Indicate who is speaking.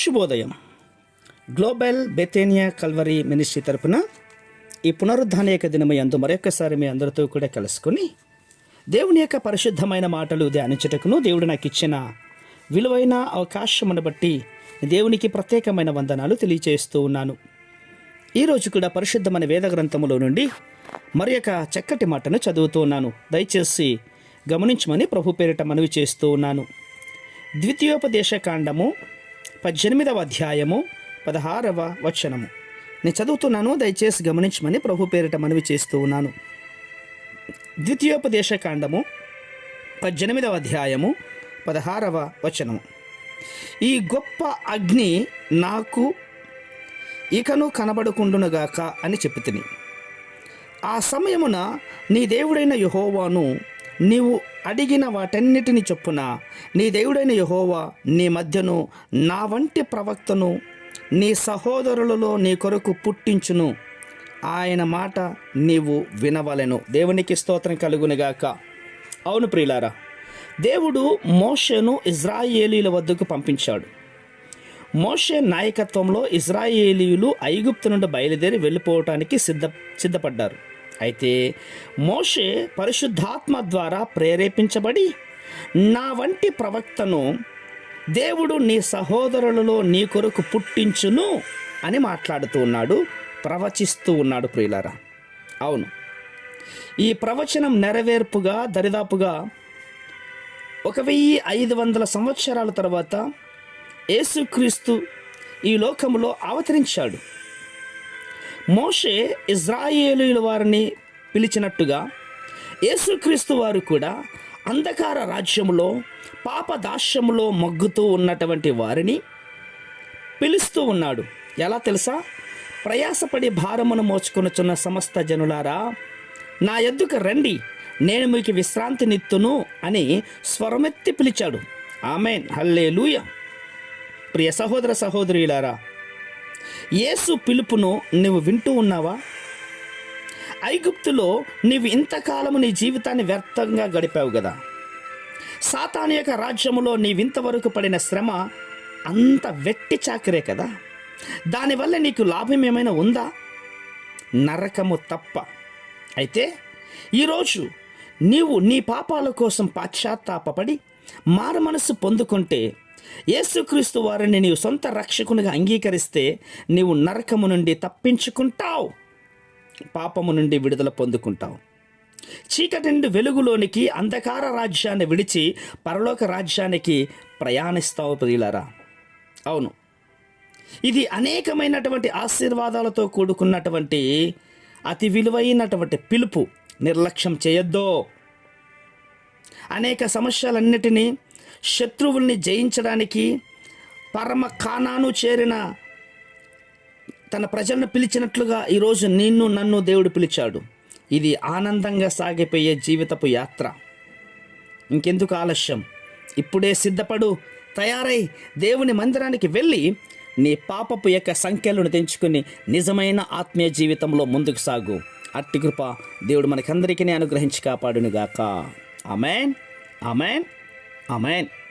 Speaker 1: శుభోదయం. Global బెతేనియా Calvary ministry తరపున ఈ పునరుద్ధాన యొక్క దినము ఎందు మరొకసారి మీ అందరితో కూడా కలుసుకొని దేవుని యొక్క పరిశుద్ధమైన మాటలు ధ్యానించుటకును దేవుడు నాకు ఇచ్చిన విలువైన అవకాశమును బట్టి దేవునికి ప్రత్యేకమైన వందనాలు తెలియజేస్తూ ఉన్నాను. ఈరోజు కూడా పరిశుద్ధమైన వేద గ్రంథములో నుండి మరి యొక్క చక్కటి మాటను చదువుతూ ఉన్నాను. దయచేసి గమనించమని ప్రభు పేరిట మనవి చేస్తూ ఉన్నాను. ద్వితీయోపదేశ కాండము పద్దెనిమిదవ అధ్యాయము పదహారవ వచనము. నేను చదువుతున్నాను దయచేసి గమనించమని ప్రభు పేరిట మనవి చేస్తూ ఉన్నాను. ద్వితీయోపదేశ కాండము పద్దెనిమిదవ అధ్యాయము పదహారవ వచనము. ఈ గొప్ప అగ్ని నాకు ఇకను కనబడుకుండునుగాక అని చెప్పి ఆ సమయమున నీ దేవుడైన యహోవాను నీవు అడిగిన వాటన్నిటిని చొప్పున నీ దేవుడైన యహోవా నీ మధ్యను నా వంటి ప్రవక్తను నీ సహోదరులలో నీ కొరకు పుట్టించును. ఆయన మాట నీవు వినవలెను. దేవునికి స్తోత్రం కలుగునిగాక అవును ప్రియులారా దేవుడు మోషను ఇజ్రాయేలీల వద్దకు పంపించాడు. మోషే నాయకత్వంలో ఇజ్రాయేలీయులు ఐగుప్తు నుండి బయలుదేరి వెళ్ళిపోవటానికి సిద్ధ సిద్ధపడ్డారు. అయితే మోషే పరిశుద్ధాత్మ ద్వారా ప్రేరేపించబడి నా వంటి ప్రవక్తను దేవుడు నీ సహోదరులలో నీ కొరకు పుట్టించును అని మాట్లాడుతూ ఉన్నాడు ప్రవచిస్తూ ఉన్నాడు ప్రియులారా. అవును. ఈ ప్రవచనం నెరవేర్పుగా దరిదాపుగా ఒక వెయ్యి ఐదు వందల సంవత్సరాల తర్వాత యేసుక్రీస్తు ఈ లోకంలో అవతరించాడు. మోషే ఇజ్రాయేలీల వారిని పిలిచినట్టుగా యేసుక్రీస్తు వారు కూడా అంధకార రాజ్యములో పాపదాస్యములో మగ్గుతూ ఉన్నటువంటి వారిని పిలుస్తూ ఉన్నాడు. ఎలా తెలుసా? ప్రయాసపడి భారమును మోచుకొనుచున్న సమస్త జనులారా నా ఎద్దుకు రండి నేను మీకు విశ్రాంతినిత్తును అని స్వరమెత్తి పిలిచాడు. ఆమెన్. హల్లే ప్రియ సహోదర సహోదరులారా యేసు పిలుపును నువ్వు వింటూ ఉన్నావా? ఐగుప్తులో నీవు ఇంతకాలము నీ జీవితాన్ని వ్యర్థంగా గడిపావు కదా సాతాను యొక్క రాజ్యములో నీవింతవరకు పడిన శ్రమ అంత వెట్టి చాకరే కదా. దానివల్ల నీకు లాభం ఏమైనా ఉందా? నరకము తప్ప. అయితే ఈరోజు నీవు నీ పాపాల కోసం పాశ్చాత్తాపపడి మారు మనస్సు పొందుకుంటే యేసుక్రీస్తు వారిని నీవు సొంత రక్షకునిగా అంగీకరిస్తే నీవు నరకము నుండి తప్పించుకుంటావు. పాపము నుండి విడుదల పొందుకుంటావు. చీకటి నుండి వెలుగులోనికి అంధకార రాజ్యాన్ని విడిచి పరలోక రాజ్యానికి ప్రయాణిస్తావు ప్రియులరా. అవును. ఇది అనేకమైనటువంటి ఆశీర్వాదాలతో కూడుకున్నటువంటి అతి విలువైనటువంటి పిలుపు. నిర్లక్ష్యం చేయొద్దో. అనేక సమస్యలన్నిటినీ శత్రువుల్ని జయించడానికి పరమ కానాను చేరిన తన ప్రజలను పిలిచినట్లుగా ఈరోజు నిన్ను నన్ను దేవుడు పిలిచాడు. ఇది ఆనందంగా సాగిపోయే జీవితపు యాత్ర. ఇంకెందుకు ఆలస్యం? ఇప్పుడే సిద్ధపడు తయారై దేవుని మందిరానికి వెళ్ళి నీ పాపపు యొక్క సంఖ్యలను తెంచుకుని నిజమైన ఆత్మీయ జీవితంలో ముందుకు సాగు. అట్టి కృప దేవుడు మనకందరికీ అనుగ్రహించి కాపాడునుగాక. ఆమెన్. ఆమెన్. Amen.